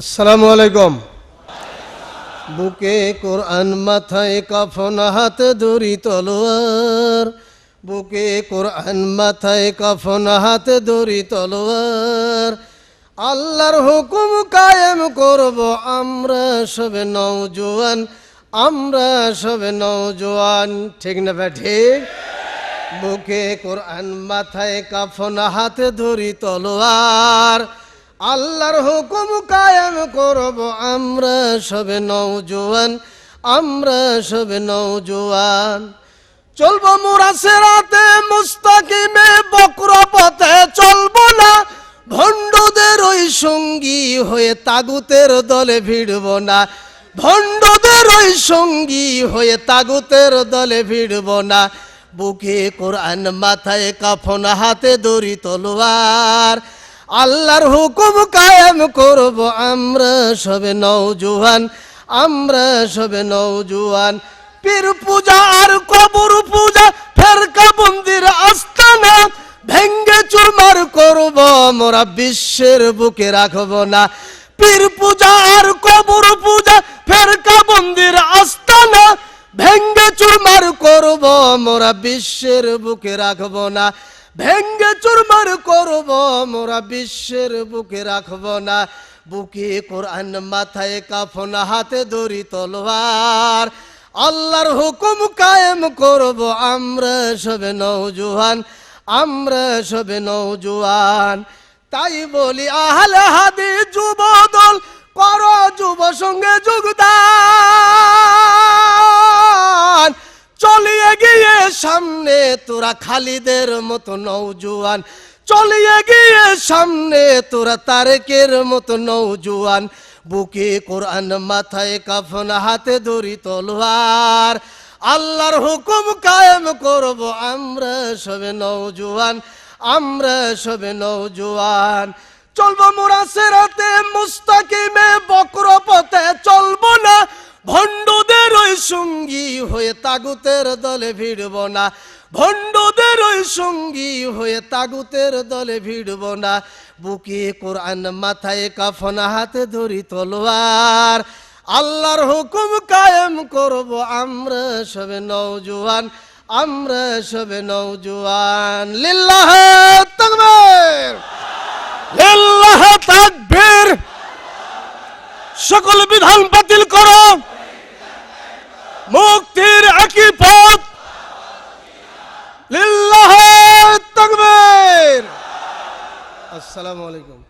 আসসালামু আলাইকুম। বুকে কোরআন, মাথায় কাফন, হাত দড়ি তলোয়ার। বুকে কোরআন, মাথায় কাফন, হাত দড়ি তলোয়ার। আল্লাহর হুকুম কায়েম করব, আমরা সবে নওজোয়ান, আমরা সবে নওজোয়ান। ঠিক না ভাই, ঠিক? বুকে কোরআন, মাথায় কাফন, হাতে ধরি তলোয়ার। আল্লাহর হুকুম কায়েম করব, আমরা সবে নওজোয়ান, আমরা সবে নওজোয়ান। চলবো মোরা সেরাতে মুস্তাকিমে, বক্র পথে চলবো না। ভণ্ডদের ওই সঙ্গী হয়ে তাগুতের দলে ভিড়ব না। ভণ্ডদের ওই সঙ্গী হয়ে তাগুতের দলে ভিড়ব না। বুকে কোরআন, মাথায় কাফন, হাতে দড়ি, তলোয়ার। আল্লাহর হুকুম কায়েম করব, আমরা সবে নওজোয়ান, আমরা সবে নওজোয়ান। পীর পূজা আর কবর পূজা, ফেরকা মন্দির আস্তানা, ভেঙ্গে চুরমার করব মোরা বিশ্বের বুকে রাখব না। পীর পূজা আর কবর পূজা, ফেরকা মন্দির আস্তানা, ভেঙ্গে চুরমার করব মোরা বিশ্বের বুকে রাখব না। ভেঙ্গে চুরমার করব, মোরা বিশ্বের বুকে রাখব না। বুকে কোরআন মাথায় কাফন, হাতে দড়ি তলোয়ার। আল্লাহর হুকুম কায়েম করব, আমরা সবে নওজোয়ান, আমরা সবে নওজোয়ান। তাই বলি, আহলে হাদি যুব দল, কর যুব সঙ্গে যোগদান। সামনে, তোরা খালিদের মতো নৌজুয়ান চলিয়ে গিয়ে সামনে, তোরা তারেকের মতো নৌজুয়ান বুকে কোরআন, মাথায় কাফন, হাতে দড়ি, তলোয়ার। আল্লাহর হুকুম কায়েম করব, আমরা সবে নৌজুয়ান আমরা সবে নৌজুয়ান চলবো মোরা সঙ্গী হয়ে তাগুতের দলে ভিড়ব না। ভণ্ডদের ওই সঙ্গী হয়ে তাগুতের দলে ভিড়ব না। বুকে কোরআন, মাথায় কাফন, হাতে ধরি তলোয়ার। আল্লাহর হুকুম কায়েম করব, আমরা সবে নওজোয়ান, আমরা সবে নওজোয়ান। লিল্লাহ তাকবীর লিল্লাহ তাকবীর। সকল বিধান বাতিল আসসালামু আলাইকুম।